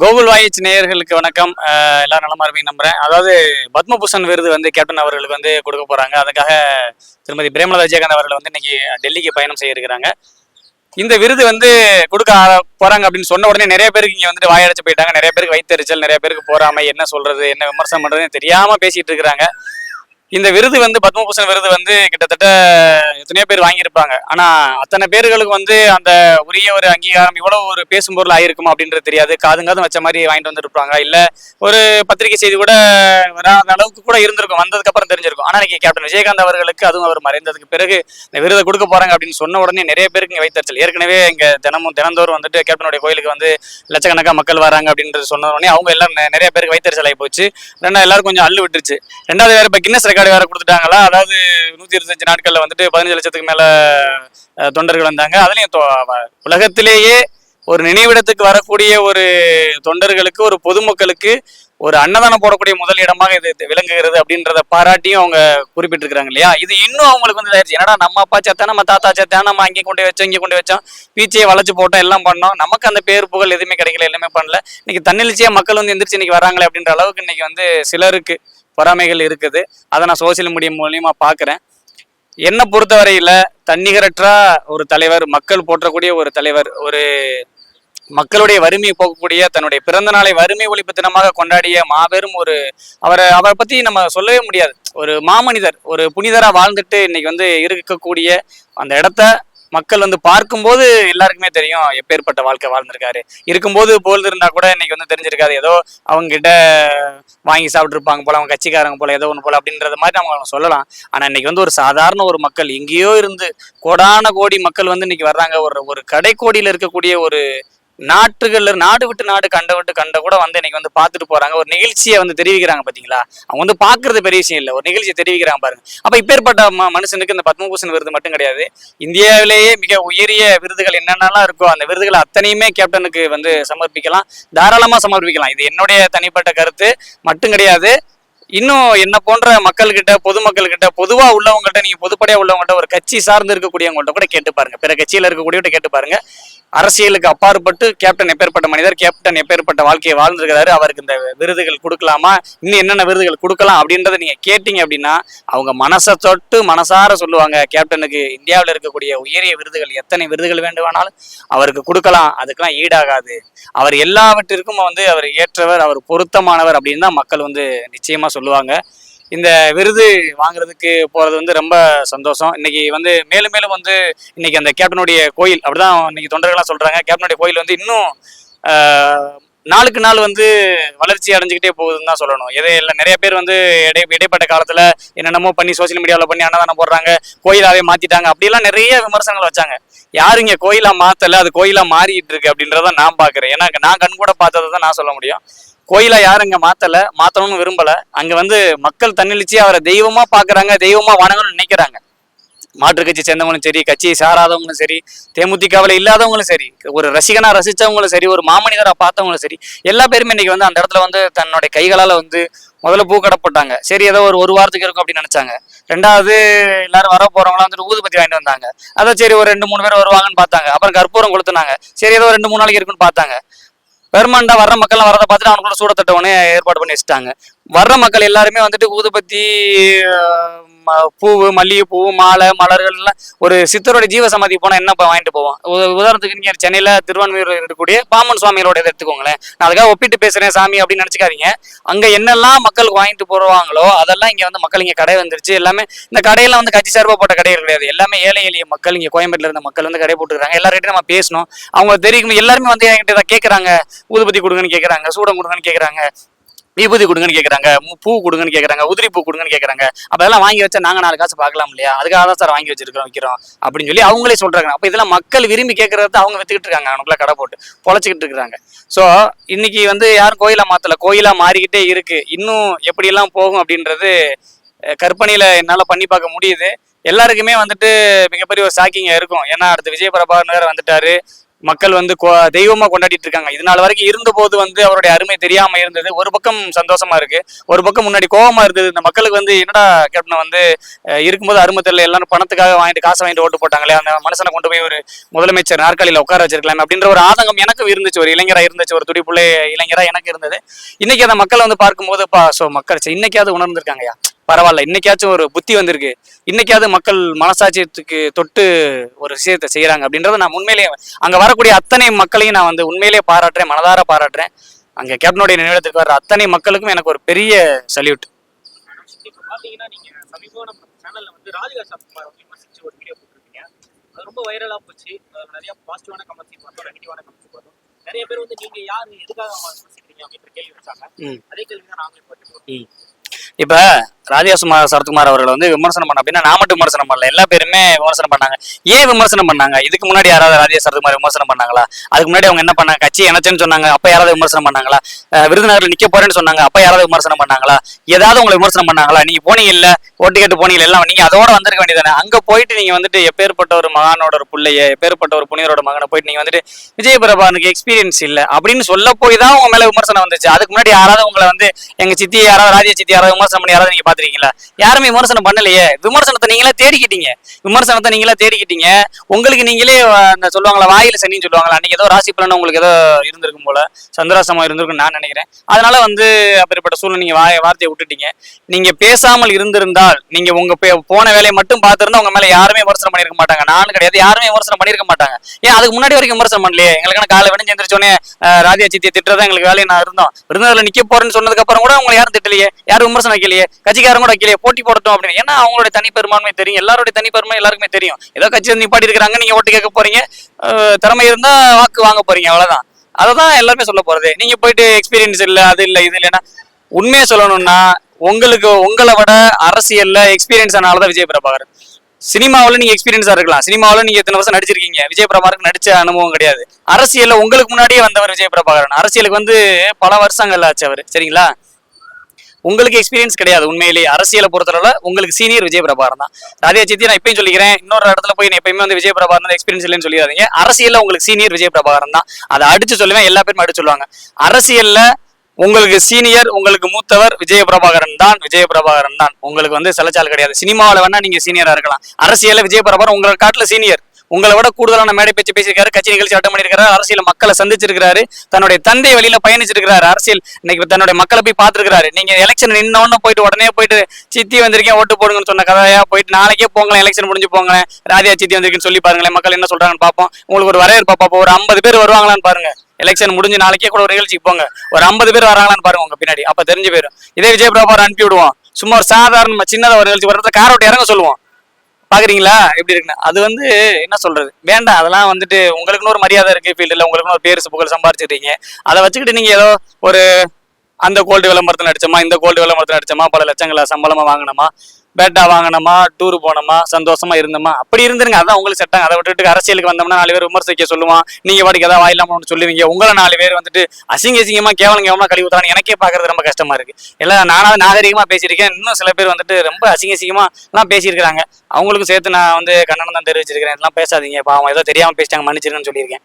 கோகுல் வாயிச் நேயர்களுக்கு வணக்கம். எல்லா எல்லாரும் நலமா இருப்பீங்க நம்புறேன். அதாவது பத்மபூஷன் விருது வந்து கேப்டன் அவர்களுக்கு வந்து கொடுக்க போறாங்க. அதுக்காக திருமதி பிரேமலதா விஜயகாந்த் அவர்கள் வந்து இன்னைக்கு டெல்லிக்கு பயணம் செய்ய இருக்கிறாங்க இந்த விருது வந்து கொடுக்க ஆர- போறாங்க அப்படின்னு சொன்ன உடனே நிறைய பேருக்கு இங்க வந்துட்டு வாயடைச்சு போயிட்டாங்க. நிறைய பேருக்கு வைத்தறிச்சல் நிறைய பேருக்கு போறாம என்ன சொல்றது என்ன விமர்சனம் பண்றதுன்னு தெரியாம பேசிட்டு இருக்கிறாங்க. இந்த விருது வந்து பத்மபூஷன் விருது வந்து கிட்டத்தட்ட எத்தனையோ பேர் வாங்கியிருப்பாங்க. ஆனா அத்தனை பேர்களுக்கு வந்து அந்த உரிய ஒரு அங்கீகாரம் இவ்வளவு ஒரு பேசும் பொருள் ஆயிருக்குமா அப்படின்றது தெரியாது. காதுங்காதும் வச்ச மாதிரி வாங்கிட்டு வந்துருப்பாங்க. இல்ல ஒரு பத்திரிகை செய்தி கூட வராத அளவுக்கு கூட இருந்திருக்கும். வந்ததுக்கு அப்புறம் தெரிஞ்சிருக்கும். ஆனா இன்னைக்கு கேப்டன் விஜயகாந்த் அவர்களுக்கு அதுவும் அவர் மறைந்ததுக்கு பிறகு இந்த விருதை கொடுக்க போறாங்க அப்படின்னு சொன்ன உடனே நிறைய பேருக்கு இங்க வைத்தறிச்சல். ஏற்கனவே இங்க தினமும் தினந்தோறும் வந்துட்டு கேப்டனுடைய கோயிலுக்கு வந்து லட்சக்கணக்கா மக்கள் வராங்க அப்படின்றது சொன்ன உடனே அவங்க எல்லாம் நிறைய பேருக்கு வைத்தறிச்சல் ஆகி போச்சு. ரெண்டா எல்லாரும் கொஞ்சம் அள்ளு விட்டுருச்சு. ரெண்டாவது வேற இப்ப கின்னஸ் ரெக்கார்டு வேற கொடுத்துட்டாங்களா? அதாவது நூத்தி இருபத்தஞ்சு நாட்கள்ல வந்துட்டு பதினஞ்சு லட்சத்துக்கு மேல தொண்டர்கள் வந்தாங்க. அதுலயும் உலகத்திலேயே ஒரு நினைவிடத்துக்கு வரக்கூடிய ஒரு தொண்டர்களுக்கு ஒரு பொதுமக்களுக்கு ஒரு அன்னதானம் போடக்கூடிய முதல் இடமாக இது விளங்குகிறது அப்படின்றத பாராட்டியும் அவங்க குறிப்பிட்டிருக்காங்க இல்லையா? இது இன்னும் அவங்களுக்கு வந்து இதாயிருச்சு. என்னடா நம்ம அப்பா சேத்தா நம்ம தாத்தா சேத்தா நம்ம அங்கே கொண்டு வச்சோம் இங்கே கொண்டு வச்சோம் பீச்சையை வளைச்சு போட்டோம் எல்லாம் பண்ணோம். நமக்கு அந்த பேர் புகழ் எதுவுமே கிடைக்கல எல்லாமே பண்ணல. இன்னைக்கு தன்னெழுச்சியா மக்கள் வந்து எந்திரிச்சு இன்னைக்கு வராங்களே அப்படின்ற அளவுக்கு இன்னைக்கு வந்து சிலருக்கு பொறாமைகள் இருக்குது. அதை நான் சோசியல் மீடியா மூலியமா பார்க்குறேன். என்னை பொறுத்தவரையில் தன்னிகரற்றா ஒரு தலைவர் மக்கள் போற்றக்கூடிய ஒரு தலைவர் ஒரு மக்களுடைய வறுமையை போக்கக்கூடிய தன்னுடைய பிறந்த நாளை வறுமை ஒழிப்பு தினமாக கொண்டாடிய மாபெரும் ஒரு அவரை அவரை பத்தி நம்ம சொல்லவே முடியாது. ஒரு மாமனிதர் ஒரு புனிதரா வாழ்ந்துட்டு இன்னைக்கு வந்து இருக்கக்கூடிய அந்த இடத்த மக்கள் வந்து பார்க்கும்போது எல்லாருக்குமே தெரியும் எப்பேற்பட்ட வாழ்க்கை வாழ்ந்திருக்காரு. இருக்கும்போது போல் இருந்தா கூட இன்னைக்கு வந்து தெரிஞ்சிருக்காது. ஏதோ அவங்க கிட்ட வாங்கி சாப்பிட்டுருப்பாங்க போல அவங்க கட்சிக்காரங்க போல ஏதோ ஒன்று போல அப்படின்றது மாதிரி நம்ம சொல்லலாம். ஆனா இன்னைக்கு வந்து ஒரு சாதாரண ஒரு மக்கள் எங்கேயோ இருந்து கோடான கோடி மக்கள் வந்து இன்னைக்கு வர்றாங்க. ஒரு ஒரு கடைக்கோடியில் இருக்கக்கூடிய ஒரு நாட்டுகள்ல நாடு விட்டு நாடு கண்ட விட்டு கண்ட கூட வந்து இன்னைக்கு வந்து பார்த்துட்டு போறாங்க. ஒரு நிகழ்ச்சியை வந்து தெரிவிக்கிறாங்க பாத்தீங்களா? அவங்க வந்து பாக்குறது பெரிய விஷயம் இல்லை. ஒரு நிகழ்ச்சியை தெரிவிக்கிறாங்க பாருங்க. அப்ப இப்பேற்பட்ட மனுஷனுக்கு இந்த பத்மபூஷன் விருது மட்டும் கிடையாது. இந்தியாவிலேயே மிக உயரிய விருதுகள் என்னென்னலாம் இருக்கோ அந்த விருதுகள் அத்தனையுமே கேப்டனுக்கு வந்து சமர்ப்பிக்கலாம். தாராளமா சமர்ப்பிக்கலாம். இது என்னுடைய தனிப்பட்ட கருத்து. மட்டும் கிடையாது. இன்னும் என்ன போன்ற மக்கள்கிட்ட பொதுமக்கள்கிட்ட பொதுவா உள்ளவங்ககிட்ட நீங்க பொதுப்படையா உள்ளவங்ககிட்ட ஒரு கட்சி சார்ந்து இருக்கக்கூடியவங்கள்ட்ட கூட கேட்டு பாருங்க. பிற கட்சியில இருக்கக்கூடியவட்ட கேட்டு பாருங்க. அரசியலுக்கு அப்பாற்பட்டு கேப்டன் எப்பேற்பட்ட மனிதர் கேப்டன் எப்பேற்பட்ட வாழ்க்கையை வாழ்ந்திருக்கிறாரு அவருக்கு இந்த விருதுகள் கொடுக்கலாமா? இன்னும் என்னென்ன விருதுகள் கொடுக்கலாம் அப்படின்றத நீங்கள் கேட்டீங்க அப்படின்னா அவங்க மனசை தொட்டு மனசார சொல்லுவாங்க. கேப்டனுக்கு இந்தியாவில் இருக்கக்கூடிய உயரிய விருதுகள் எத்தனை விருதுகள் வேண்டுமானாலும் அவருக்கு கொடுக்கலாம். அதுக்கெல்லாம் ஈடாகாது. அவர் எல்லாவற்றிற்கும் வந்து அவர் ஏற்றவர் அவர் பொருத்தமானவர் அப்படின்னு தான் மக்கள் வந்து நிச்சயமாக சொல்லுவாங்க. இந்த விருது வாங்குறதுக்கு போறது வந்து ரொம்ப சந்தோஷம். இன்னைக்கு வந்து மேலும் மேலும் வந்து இன்னைக்கு அந்த கேப்டனுடைய கோயில் அப்படிதான் இன்னைக்கு தொண்டர்கள்லாம் சொல்றாங்க. கேப்டனுடைய கோயில் வந்து இன்னும் நாளுக்கு நாள் வந்து வளர்ச்சி அடைஞ்சுக்கிட்டே போகுதுன்னு தான் சொல்லணும். எதே இல்லை நிறைய பேர் வந்து இடை இடைப்பட்ட காலத்தில் என்னென்னமோ பண்ணி சோசியல் மீடியாவில் பண்ணி அன்னதானம் போடுறாங்க கோயிலாகவே மாற்றிட்டாங்க அப்படிலாம் நிறைய விமர்சனங்கள் வச்சாங்க. யாரும் இங்கே கோயிலாக மாற்றலை அது கோயிலாக மாறிட்டு இருக்கு அப்படின்றத நான் பார்க்குறேன் ஏன்னா நான் கண் கூட பார்த்ததை தான் நான் சொல்ல முடியும். கோயிலை யாரும் இங்கே மாற்றலை மாற்றணும்னு விரும்பலை. அங்கே வந்து மக்கள் தன்னெழுச்சி அவரை தெய்வமாக பார்க்குறாங்க தெய்வமாக வணங்கணும்னு நினைக்கிறாங்க. மாற்றுக் கட்சி சேர்ந்தவங்களும் சரி கட்சியை சாராதவங்களும் சரி தேமுதிகவில் இல்லாதவங்களும் சரி ஒரு ரசிகனா ரசித்தவங்களும் சரி ஒரு மாமனிதராக பார்த்தவங்களும் சரி எல்லா பேருமே இன்னைக்கு வந்து அந்த இடத்துல வந்து தன்னுடைய கைகளால் வந்து முதல்ல பூ கடப்பட்டாங்க. சரி ஏதோ ஒரு ஒரு வாரத்துக்கு இருக்கும் அப்படின்னு நினச்சாங்க. ரெண்டாவது எல்லாரும் வர போகிறவங்களாம் வந்துட்டு ஊதுபத்தி வாங்கிட்டு வந்தாங்க. அதான் சரி ஒரு ரெண்டு மூணு பேர் வருவாங்கன்னு பார்த்தாங்க. அப்புறம் கற்பூரம் கொளுத்துனாங்க. சரி ஏதோ ரெண்டு மூணு நாளைக்கு இருக்குன்னு பார்த்தாங்க. பெர்மனண்டா வர்ற மக்கள்லாம் வரதை பார்த்துட்டு அவனுக்குள்ள சூடத்தட்டவனே ஏற்பாடு பண்ணி வச்சுட்டாங்க. வர்ற மக்கள் எல்லாருமே வந்துட்டு ஊதுபத்தி பூவு மல்லிகைப்பூ மாலை மலர்கள் எல்லாம் ஒரு சித்தரோட ஜீவ சமாதி போனா என்ன வாங்கிட்டு போவோம்? உ- உதாரணத்துக்கு நீங்க சென்னையில திருவான்மையூர் இருக்கக்கூடிய பாமன் சுவாமியோட இதை எடுத்துக்கோங்களேன். நான் அதுக்காக ஒப்பிட்டு பேசுறேன் சாமி அப்படின்னு நினைச்சுக்காதீங்க. அங்க என்னெல்லாம் மக்களுக்கு வாங்கிட்டு போடுவாங்களோ அதெல்லாம் இங்க வந்து மக்கள் இங்க கடை வந்துருச்சு. எல்லாமே இந்த கடையெல்லாம் வந்து கட்சி சார்பாக போட்ட கடைகள் கிடையாது. எல்லாமே ஏழை எளிய மக்கள் இங்க கோயம்பேட்டில் இருந்த மக்கள் வந்து கடை போட்டுருக்காங்க எல்லார்கிட்டையும் நம்ம பேசணும். அவங்க தெரியும் எல்லாருமே வந்து என்கிட்ட இதை கேட்கறாங்க ஊதுபத்தி கொடுங்கன்னு கேட்கறாங்க சூடம் கொடுங்கன்னு கேட்கறாங்க விபூதி கொடுங்கன்னு கேட்குறாங்க பூ கொடுங்கன்னு கேட்குறாங்க உதிரி பூ கொடுங்கன்னு கேட்குறாங்க அப்போ அதெல்லாம் வாங்கி வச்சா நாங்கள் நாலு காசு பார்க்கலாம் இல்லையா? அதுக்காக தான் சார் வாங்கி வச்சிருக்கிறோம் வைக்கிறோம் அப்படின்னு சொல்லி அவங்களே சொல்கிறாங்க அப்போ இதெல்லாம் மக்கள் விரும்பி கேட்குறது அவங்க வித்துக்கிட்டு இருக்காங்க. அவனுக்குள்ள கடை போட்டு பொழைச்சிக்கிட்டு இருக்காங்க ஸோ இன்னைக்கு வந்து யாரும் கோயிலாக மாற்றலை கோயிலாக மாறிக்கிட்டே இருக்கு. இன்னும் எப்படி எல்லாம் போகும் அப்படின்றது கற்பனையில் கற்பனையில பண்ணி பார்க்க முடியுது. எல்லாருக்குமே வந்துட்டு மிகப்பெரிய ஒரு ஷாக்கிங்காக இருக்கும். ஏன்னா அடுத்து விஜய் பிரபாகர் வேறு வந்துட்டாரு. மக்கள் வந்து தெய்வமா கொண்டாடிட்டு இருக்காங்க. இதனால வரைக்கும் இருந்த போது வந்து அவருடைய அருமை தெரியாம இருந்தது. ஒரு பக்கம் சந்தோஷமா இருக்கு. ஒரு பக்கம் முன்னாடி கோபமா இருந்தது. இந்த மக்களுக்கு வந்து என்னடா கேப்டன் வந்து இருக்கும்போது அருமை தெரியல. எல்லாரும் பணத்துக்காக வாங்கிட்டு காசை வாங்கிட்டு ஓட்டு போட்டாங்களே. அந்த மனுஷனை கொண்டு போய் ஒரு முதலமைச்சர் நாற்காலியில உட்கார வச்சிருக்கலாம் அப்படின்ற ஒரு ஆதங்கம் எனக்கும் இருந்துச்சு. ஒரு இளைஞரா இருந்துச்சு. ஒரு துடிப்புள்ள இளைஞரா எனக்கு இருந்தது. இன்னைக்கு அந்த மக்களை வந்து பார்க்கும்போது பா ஸோ மக்கள் சரி, இன்னைக்காவது உணர்ந்திருக்காங்கய்யா. பரவாயில்ல. இன்னைக்காச்சும் ஒரு புத்தி வந்திருக்கு. இன்னைக்காவது மக்கள் மனசாட்சியத்துக்கு தொட்டு ஒரு விஷயத்தை செய்யறாங்க அப்படின்றத நான் உண்மையிலேயே அங்க வரக்கூடிய அத்தனை மக்களையும் நான் வந்து உண்மையிலேயே பாராட்டுறேன் மனதார பாராட்டுறேன். அங்க கேப்டனுடைய நினைவிடத்துக்கு வர அத்தனை மக்களுக்கும் எனக்கு ஒரு பெரிய சல்யூட். இப்ப பாத்தீங்கன்னா நீங்க சமீபம் நம்ம சேனல்ல வந்து ராஜிகா சப்குமார் வந்து விமர்சிச்சு ஒரு வீடியோ போட்டிருக்கீங்க. அது ரொம்ப வைரலா போச்சு. அதுல நிறைய பாசிட்டிவான கமெண்ட்ஸ் பார்த்தோம் நெகட்டிவான கமெண்ட்ஸ் பார்த்தோம் நிறைய பேர் வந்து நீங்க யாரு எதுக்காக அவங்களை விமர்சிக்கிறீங்க அப்படின்ற கேள்வி வச்சாங்க. ம். அதே கேள்வி தான் நாங்களும் போட்டுருக்கோம் இப்ப ராஜேஷ்குமார் சரத்குமார் அவர்கள் வந்து விமர்சனம் பண்ண அப்படின்னா நான் மட்டும் விமர்சனம் பண்ணல. எல்லா பேருமே விமர்சனம் பண்ணாங்க. ஏன் விமர்சனம் பண்ணாங்க? இதுக்கு முன்னாடி யாராவது ராஜேஷ் சரத்குமார் விமர்சனம் பண்ணாங்களா? அதுக்கு முன்னாடி அவங்க என்ன பண்ணாங்க? கட்சி எனச்சுன்னு சொன்னாங்க. அப்ப யாராவது விமர்சனம் பண்ணாங்களா? அஹ் விருதுநகர்ல நிக்க போறேன்னு சொன்னாங்க. அப்ப யாராவது விமர்சனம் பண்ணாங்களா? ஏதாவது உங்களை விமர்சனம் பண்ணாங்களா? நீங்க போனீங்க இல்ல ஓட்டு கேட்டு போனீங்க எல்லாம் நீங்க அதோட வந்திருக்க வேண்டியதானே அங்க போயிட்டு நீங்க வந்துட்டு எப்பேற்பட்ட ஒரு மகானோட ஒரு பிள்ளைய எப்பேற்பட்ட ஒரு புனிதரோட மகனை போயிட்டு நீங்க வந்துட்டு விஜய் பிரபானுக்கு எக்ஸ்பீரியன்ஸ் இல்ல. அப்படின்னு சொல்ல போய் தான் உங்க மேல விமர்சனம் வந்துச்சு. அதுக்கு முன்னாடி யாராவது உங்களை வந்து எங்க சித்தி யாராவது ராஜ்ய சித்தி யாராவது விமர்சனம் பண்ணி யாராவது நீங்க பாத்துருக்கீங்களா? யாருமே விமர்சனம் பண்ணலையே. விமர்சனத்தை நீங்களே தேடிக்கிட்டீங்க. விமர்சனத்தை நீங்களே தேடிக்கிட்டீங்க. உங்களுக்கு நீங்களே அந்த சொல்லுவாங்களா வாயில சனின்னு சொல்லுவாங்களா அன்னைக்கு ஏதோ ராசி பலன் உங்களுக்கு ஏதோ இருந்திருக்கும் போல. சந்திராசமா இருந்திருக்கும் நான் நினைக்கிறேன். அதனால வந்து அப்படிப்பட்ட சூழ்நிலை நீங்க வாய வார்த்தையை விட்டுட்டீங்க. நீங்க பேசாமல் இருந்திருந்தால் நீங்க உங்க போன வேலையை மட்டும் பார்த்திருந்தா உங்க மேல யாருமே விமர்சனம் பண்ணிருக்க மாட்டாங்க. நானும் கிடையாது யாருமே விமர்சனம் பண்ணிருக்க மாட்டாங்க. ஏன் அதுக்கு முன்னாடி வரைக்கும் விமர்சனம் பண்ணலையே? எங்களுக்கு காலை வேணும் எந்திரிச்சோடனே ராதியா சித்தியை திட்டுறதா எங்களுக்கு வேலையை நான் இருந்தோம். விருதுநகர்ல நிக்க போறேன்னு சொன்னதுக்கு அப்புறம் கூட உங்களை யாரும் திட்டலையே? யாரும் விமர்சனம் வைக்கலையே? கட்சி கட்சிக்காரங்க கூட வைக்கலையே போட்டி போடட்டும் அப்படின்னு. ஏன்னா அவங்களுடைய தனி தெரியும். எல்லாருடைய தனி பெருமை எல்லாருக்குமே தெரியும். ஏதோ கட்சி வந்து நிப்பாட்டி இருக்கிறாங்க நீங்க ஓட்டு கேட்க போறீங்க. திறமை இருந்தா வாக்கு வாங்க போறீங்க அவ்வளவுதான். அதை தான் எல்லாருமே சொல்ல போறது. நீங்க போயிட்டு எக்ஸ்பீரியன்ஸ் இல்ல அது இல்ல இது இல்லைன்னா உண்மையை சொல்லணும்னா உங்களுக்கு உங்களை விட அரசியல்ல எக்ஸ்பீரியன்ஸ் ஆனால்தான் விஜய் பிரபாகர் சினிமாவில் நீங்க எக்ஸ்பீரியன்ஸா இருக்கலாம். சினிமாவில் நீங்க எத்தனை வருஷம் நடிச்சிருக்கீங்க. விஜய் பிரபாகருக்கு நடிச்ச அனுபவம் கிடையாது. அரசியல்ல உங்களுக்கு முன்னாடியே வந்தவர் விஜய் பிரபாகரன். அரசியலுக்கு வந்து பல வருஷங்கள் ஆச்சு அவர். சரிங்களா? உங்களுக்கு எக்ஸ்பீரியன்ஸ் கிடையாது. உண்மையிலேயே அரசியலை பொறுத்தளவில் உங்களுக்கு சீனியர் விஜய் பிரபாரம் தான். ராதியா சித்தி நான் இப்பயும் சொல்லிக்கிறேன் இன்னொரு இடத்துல போய் நான் எப்பயுமே வந்து விஜய் பிரபாகரன் எக்ஸ்பீரியன்ஸ் இல்லைன்னு சொல்லிடாதீங்க. அரசியலில் உங்களுக்கு சீனியர் விஜய் பிரபாரம் தான். அதை அடிச்சு சொல்லுவேன் எல்லா பேருமே அடிச்சு சொல்லுவாங்க. அரசியலில் உங்களுக்கு சீனியர் உங்களுக்கு மூத்தவர் விஜய பிரபாகரன் தான் விஜய பிரபாகரன் தான். உங்களுக்கு வந்து சிலச்சால் கிடையாது. சினிமாவில் வேணா நீங்க சீனியரா இருக்கலாம். அரசியல விஜய பிரபாகரன் உங்களை காட்டுல சீனியர் உங்களை விட கூடுதலான மேடை பேச்சு பேசியிருக்காரு கட்சி நிகழ்ச்சி அட்டம் பண்ணியிருக்காரு அரசியல் மக்களை சந்திச்சிருக்காரு தன்னுடைய தந்தை வழியில பயணிச்சிருக்காரு அரசியல் இன்னைக்கு தன்னுடைய மக்களை போய் பார்த்துருக்காரு நீங்க எலெக்ஷன் நின்னோன்னு போயிட்டு உடனே போயிட்டு சித்தி வந்திருக்கேன் ஓட்டு போடுங்கன்னு சொன்ன கதையா போயிட்டு நாளைக்கே போங்களேன் எலெக்ஷன் முடிஞ்சு போங்களேன் ராதியா சித்தி வந்திருக்குன்னு சொல்லி பாருங்களேன் மக்கள் என்ன சொல்றாங்கன்னு பார்ப்போம். உங்களுக்கு ஒரு வரவேற்பு பார்ப்போம். ஒரு ஐம்பது பேர் வருவாங்களான்னு பாருங்க. எலெக்ஷன் முடிஞ்சு நாளைக்கே கூட ஒரு நிகழ்ச்சிக்கு போங்க. ஒரு ஐம்பது பேர் வராங்களான்னு பாருங்க உங்க பின்னாடி. அப்ப தெரிஞ்சு போயிடும் இதே விஜய் பிரபாகர் அனுப்பி விடுவோம் சும்மா ஒரு சாதாரண சின்னதாக ஒரு நிகழ்ச்சி வரத்துல காரை இறங்க சொல்லுவோம். பாக்குறீங்களா? எப்படி இருக்குன்னு? அது வந்து என்ன சொல்றது? வேண்டாம். அதெல்லாம் வந்துட்டு உங்களுக்குன்னு ஒரு மரியாதை இருக்கு ஃபீல்டுல உங்களுக்குன்னு ஒரு பேரு புகழ் சம்பாரிச்சிருக்கீங்க அதை வச்சுக்கிட்டு நீங்க ஏதோ ஒரு அந்த கோல்டு விளம்பரத்தில் நடிச்சோமா இந்த கோல்டு விளம்பரத்தில் நடிச்சோமா பல லட்சங்களை சம்பளமா வாங்கினோமா பேட்டா வாங்கினோமா டூர் போனோமா சந்தோஷமா இருந்தோமா? அப்படி இருந்துருங்க. அதான் உங்களுக்கு செட்டாங்க அதை விட்டுட்டு அரசியலுக்கு வந்தோம்னா நாலு பேர் விமர்சிக்க சொல்லுவான் நீங்க வாடிக்கு ஏதாவது வாயிலாமனு சொல்லுவீங்க. உங்களை நாலு பேர் வந்துட்டு அசிங்க அசிங்கமா கேவலம் கேவலமா கழிவு ஊத்துறாங்க. எனக்கே பாக்குறது ரொம்ப கஷ்டமா இருக்கு. எல்லாம் நானாவது நாகரிகமா பேசியிருக்கேன். இன்னும் சில பேர் வந்துட்டு ரொம்ப அசிங்க அசிங்கமா எல்லாம் பேசியிருக்கிறாங்க. அவங்களுக்கும் சேர்த்து நான் வந்து கண்ணனம் தான் தெரிவிச்சிருக்கிறேன். இதெல்லாம் பேசாதீங்க. பாவம் ஏதோ தெரியாம பேசிட்டாங்க. மன்னிச்சிருக்கேன்னு சொல்லியிருக்கேன்.